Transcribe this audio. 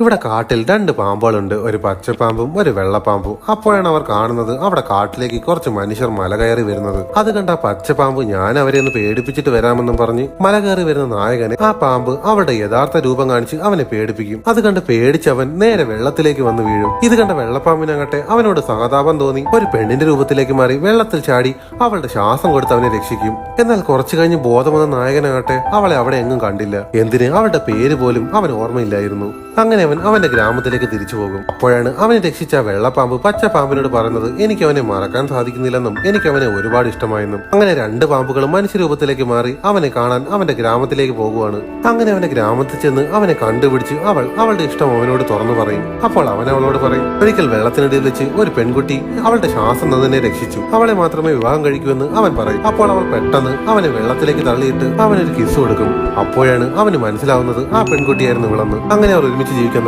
ഇവിടെ കാട്ടിൽ രണ്ട് പാമ്പുകളുണ്ട്. ഒരു പച്ചപ്പാമ്പും ഒരു വെള്ളപ്പാമ്പും. അപ്പോഴാണ് അവർ കാണുന്നത് അവിടെ കാട്ടിലേക്ക് കുറച്ച് മനുഷ്യർ മല കയറി വരുന്നത്. അത് കണ്ട പച്ചപ്പാമ്പ് ഞാൻ അവരെ ഒന്ന് പേടിപ്പിച്ചിട്ട് വരാമെന്നും പറഞ്ഞ് മല കയറി വരുന്ന നായകനെ ആ പാമ്പ് അവരുടെ യഥാർത്ഥ രൂപം കാണിച്ച് അവനെ പേടിപ്പിക്കും. അത് കണ്ട് പേടിച്ചവൻ നേരെ വെള്ളത്തിലേക്ക് വന്ന് വീഴും. ഇത് കണ്ട വെള്ളപ്പാമ്പിനകട്ടെ അവനോട് സഹതാപം തോന്നി. ഒരു പെണ്ണിന്റെ രൂപത്തിലേക്ക് മാറി വെള്ളത്തിൽ ചാടി അവളുടെ ശ്വാസം കൊടുത്ത് അവനെ രക്ഷിക്കും. എന്നാൽ കുറച്ചു കഴിഞ്ഞ് ബോധം വന്ന നായകനാകട്ടെ അവളെ അവിടെ എങ്ങും കണ്ടില്ല. എന്തിന്? അവളുടെ പേര് പോലും അവൻ ഓർമ്മയില്ലായിരുന്നു. അങ്ങനെ അവൻ അവന്റെ ഗ്രാമത്തിലേക്ക് തിരിച്ചു പോകും. അപ്പോഴാണ് അവനെ രക്ഷിച്ച വെള്ളപ്പാമ്പ് പച്ചപ്പാമ്പിനോട് പറയുന്നത് എനിക്ക് അവനെ മറക്കാൻ സാധിക്കുന്നില്ലെന്നും എനിക്ക് അവനെ ഒരുപാട് ഇഷ്ടമായെന്നും. അങ്ങനെ രണ്ട് പാമ്പുകളും മനുഷ്യരൂപത്തിലേക്ക് മാറി അവനെ കാണാൻ അവന്റെ ഗ്രാമത്തിലേക്ക് പോകുവാണ്. അങ്ങനെ അവന്റെ ഗ്രാമത്തിൽ ചെന്ന് അവനെ കണ്ടുപിടിച്ച് അവൾ അവളുടെ ഇഷ്ടം അവനോട് തുറന്നു പറയും. അപ്പോൾ അവൻ അവളോട് പറയും ഒരിക്കൽ വെള്ളത്തിനിടയിൽ വെച്ച് ഒരു പെൺകുട്ടി അവളുടെ ശ്വാസം നന്നെ രക്ഷിച്ചു. അവളെ മാത്രമേ വിവാഹം കഴിക്കൂവെന്ന് അവൻ പറയും. അപ്പോൾ അവൾ പെട്ടെന്ന് അവനെ വെള്ളത്തിലേക്ക് തള്ളിയിട്ട് അവനൊരു കിസ് കൊടുക്കും. അപ്പോഴാണ് അവന് മനസ്സിലാവുന്നത് ആ പെൺകുട്ടിയായിരുന്നു വിളന്ന്. അങ്ങനെ അവർ ഒരുമിച്ച് 自己跟